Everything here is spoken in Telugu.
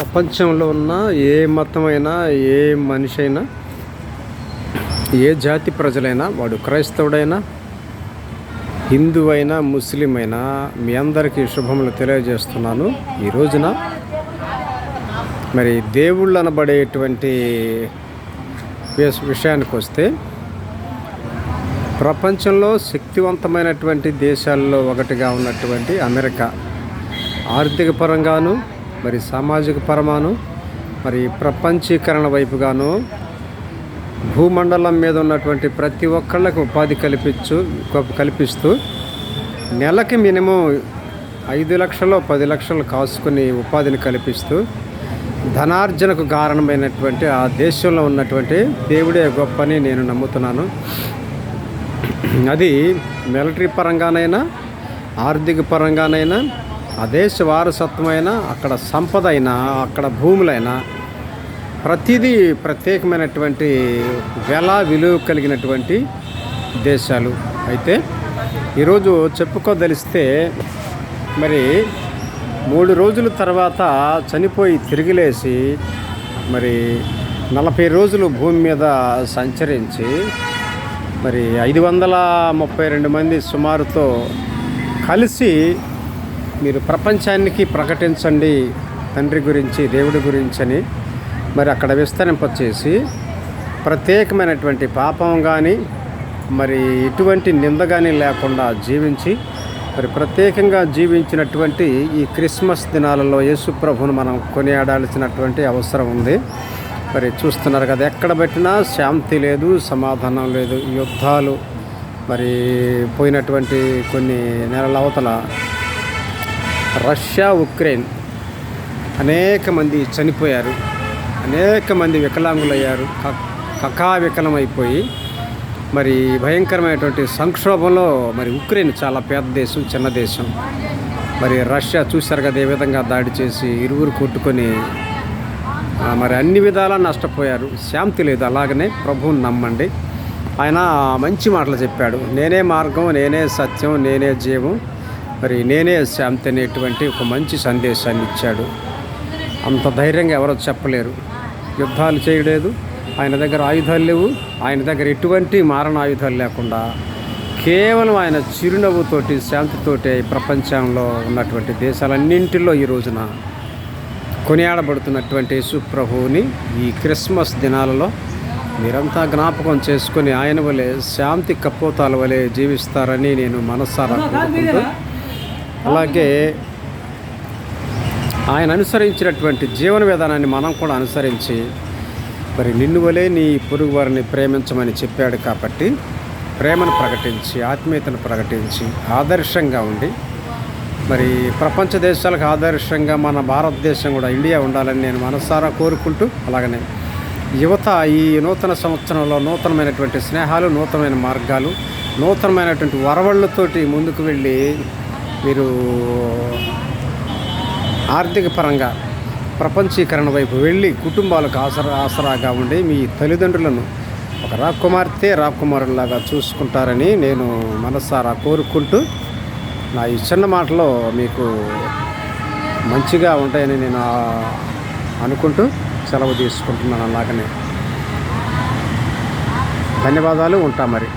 ప్రపంచంలో ఉన్న ఏ మతమైనా ఏ మనిషి అయినా ఏ జాతి ప్రజలైనా వాడు క్రైస్తవుడైనా హిందూ అయినా ముస్లిం అయినా మీ అందరికీ శుభములు తెలియజేస్తున్నాను. ఈ రోజున మరి దేవుళ్ళు అనబడేటువంటి విషయానికి వస్తే ప్రపంచంలో శక్తివంతమైనటువంటి దేశాల్లో ఒకటిగా ఉన్నటువంటి అమెరికా. ఆర్థిక పరంగాను మరి సామాజిక పరమాను మరి ప్రపంచీకరణ వైపుగాను భూమండలం మీద ఉన్నటువంటి ప్రతి ఒక్కళ్ళకి ఉపాధి కల్పించు కల్పిస్తూ నెలకి మినిమం ఐదు లక్షలు పది లక్షలు కాసుకుని ఉపాధిని కల్పిస్తూ ధనార్జనకు కారణమైనటువంటి ఆ దేశంలో ఉన్నటువంటి దేవుడే గొప్పని నేను నమ్ముతున్నాను. అది మిలిటరీ పరంగానైనా ఆర్థిక పరంగానైనా ఆ దేశ వారసత్వమైనా అక్కడ సంపద అయినా అక్కడ భూములైనా ప్రతిదీ ప్రత్యేకమైనటువంటి వెల విలువ కలిగినటువంటి దేశాలు. అయితే ఈరోజు చెప్పుకోదలిస్తే మరి మూడు రోజుల తర్వాత చనిపోయి తిరిగిలేసి మరి నలభై రోజులు భూమి మీద సంచరించి మరి ఐదు వందల ముప్పై రెండు మంది సుమారుతో కలిసి మీరు ప్రపంచానికి ప్రకటించండి తండ్రి గురించి దేవుడి గురించి అని మరి అక్కడ విస్తరింపచేసి ప్రత్యేకమైనటువంటి పాపం కానీ మరి ఎటువంటి నింద కానీ లేకుండా జీవించి మరి ప్రత్యేకంగా జీవించినటువంటి ఈ క్రిస్మస్ దినాలలో యేసు ప్రభువును మనం కొనియాడాల్సినటువంటి అవసరం ఉంది. మరి చూస్తున్నారు కదా ఎక్కడ పెట్టినా శాంతి లేదు సమాధానం లేదు. యుద్ధాలు మరి పోయినటువంటి కొన్ని నెలల అవతల రష్యా ఉక్రెయిన్. అనేక మంది చనిపోయారు. అనేక మంది వికలాంగులయ్యారు. వికలం అయిపోయి మరి భయంకరమైనటువంటి సంక్షోభంలో మరి ఉక్రెయిన్ చాలా పెద్ద దేశం చిన్న దేశం. మరి రష్యా చూశారు కదా ఏ విధంగా దాడి చేసి ఇరువురు కొట్టుకొని మరి అన్ని విధాలా నష్టపోయారు. శాంతి లేదు. అలాగనే ప్రభువుని నమ్మండి. ఆయన మంచి మాటలు చెప్పాడు. నేనే మార్గం నేనే సత్యం నేనే జీవం. మరి నేనే శాంతి అనేటువంటి ఒక మంచి సందేశాన్ని ఇచ్చాడు. అంత ధైర్యంగా ఎవరో చెప్పలేరు. యుద్ధాలు చేయలేదు. ఆయన దగ్గర ఆయుధాలు లేవు. ఆయన దగ్గర ఎటువంటి మారణ ఆయుధాలు లేకుండా కేవలం ఆయన చిరునవ్వుతోటి శాంతితోటి ఈ ప్రపంచంలో ఉన్నటువంటి దేశాలన్నింటిలో ఈ రోజున కొనియాడబడుతున్నటువంటి యేసు ప్రభువుని ఈ క్రిస్మస్ దినాలలో మీరంతా జ్ఞాపకం చేసుకొని ఆయన వలె శాంతి కపోతాల వలె జీవిస్తారని నేను మనస్సారా కోరుకుంటూ అలాగే ఆయన అనుసరించినటువంటి జీవన విధానాన్ని మనం కూడా అనుసరించి మరి నిన్ను వలే నీ పొరుగు వారిని ప్రేమించమని చెప్పాడు కాబట్టి ప్రేమను ప్రకటించి ఆత్మీయతను ప్రకటించి ఆదర్శంగా ఉండి మరి ప్రపంచ దేశాలకు ఆదర్శంగా మన భారతదేశం కూడా ఇండియా ఉండాలని నేను మనసారా కోరుకుంటూ అలాగనే యువత ఈ నూతన సంవత్సరంలో నూతనమైనటువంటి స్నేహాలు నూతనమైన మార్గాలు నూతనమైనటువంటి వరవళ్ళతోటి ముందుకు వెళ్ళి మీరు ఆర్థిక పరంగా ప్రపంచీకరణ వైపు వెళ్ళి కుటుంబాలకు ఆసరా ఆసరాగా ఉండి మీ తల్లిదండ్రులను ఒక రాకుమార్తె రాకుమారులాగా చూసుకుంటారని నేను మనసారా కోరుకుంటూ నా ఈ చిన్న మాటలో మీకు మంచిగా ఉంటాయని నేను అనుకుంటూ సెలవు తీసుకుంటున్నాను అలాగనే. ధన్యవాదాలు ఉంటా మరి.